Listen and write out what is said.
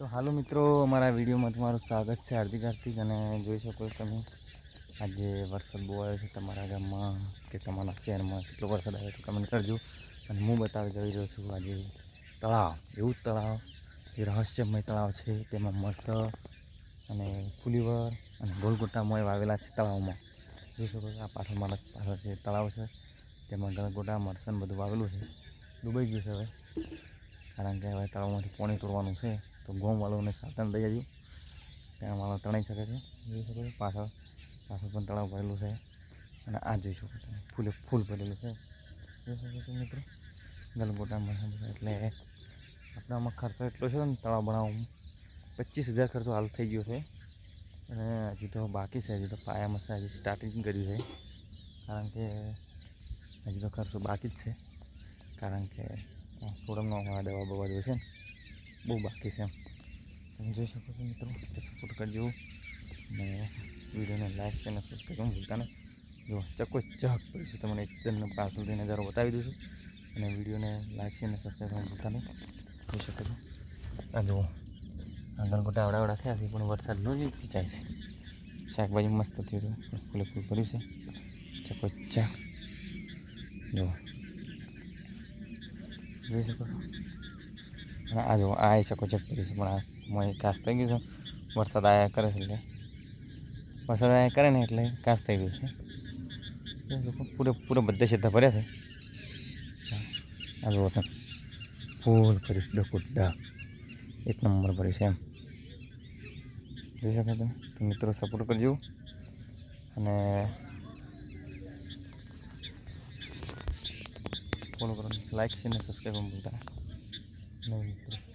તો હાલો મિત્રો, અમારા વિડીયોમાં તમારું સ્વાગત છે હાર્દિક હાર્દિક અને જોઈ શકો તમે, આજે વરસાદ બહુ આવ્યો છે તમારા ગામમાં કે તમારા શહેરમાં કેટલો વરસાદ આવ્યો તો કમેન્ટ કરજો. અને હું બતાવી જઈ રહ્યો છું આજે તળાવ, એવું જ તળાવ જે રહસ્યમય તળાવ છે, તેમાં મરસર અને ફુલીવર અને ગોલગોટા મોય વાવેલા છે તળાવમાં. જોઈ શકો આ પાછળ મારા પાછળ જે તળાવ છે, તેમાં ગળગોટા મરસન બધું વાવેલું છે. ડૂબાઈ ગયું છે હવે. કારણ કે હવે તળાવમાંથી પાણી તોડવાનું છે. તો ગોમવાળોને સાધન લઈ આવ્યું. ત્યાં વાળો તણાઈ શકે છે. જોઈ શકો છો, પાછળ પાછળ પણ તળાવ ભરેલું છે. અને આ જોઈ શકો છો, ફૂલે, ફૂલ ભરેલું છે. જોઈ શકો છો મિત્રો ગલગોટા મરસન એટલે આપણામાં ખર્ચો એટલો છે ને, તળાવ બનાવવામાં પચીસ હજાર ખર્ચો હાલ થઈ ગયો છે. અને હજી તો બાકી છે, હજી તો પાયામાં છે, હજી સ્ટાર્ટિંગ કર્યું છે. કારણ કે હજી તો ખર્ચો બાકી જ છે. કારણ કે સોડમનો હવા દવા બવા જોઈએ છે ને. બહુ બાકી છે એમ તમે જોઈ શકો છો મિત્રો સપોર્ટ કરજો અને વિડીયોને લાઈક છે અને સબસ્ક્રાઈબ ભૂલતા ને જો ચકો ચક કરીશું તમને એકદમ પાર્સલ થઈને નજારો બતાવી દઉં છું અને વિડીયોને લાઈક છે અને સબસ્ક્રાઈબ ભૂલતા નહીં જોઈ શકો છો આ જુઓ આગળ ગોટા આવડા થયા છે પણ વરસાદનો જ ખીચાય છે શાકભાજી મસ્ત થયું હતું ફૂલે ફૂલ ભર્યું છે ચકો ચક જુઓ જોઈ શકો છો અને આ જો આ એ ચકો કર્યું છે, પણ આ મોય કાસ થઈ ગયું છે. વરસાદ આયા કરે છે એટલે. વરસાદ આયા કરે ને એટલે કાસ થઈ ગયું છે. પૂરે પૂરે બધા સીધા ભર્યા છે. આ જુઓ તમે. ફૂલ ભર્યું ડકુડા એક નંબર ભરીશ એમ. જોઈ શકો તમે? તો મિત્રો સપોર્ટ કરજો. અને ફોલો કરો લાઈક છે ને સબસ્ક્રાઈબ ભૂલતા નહીં મિત્રો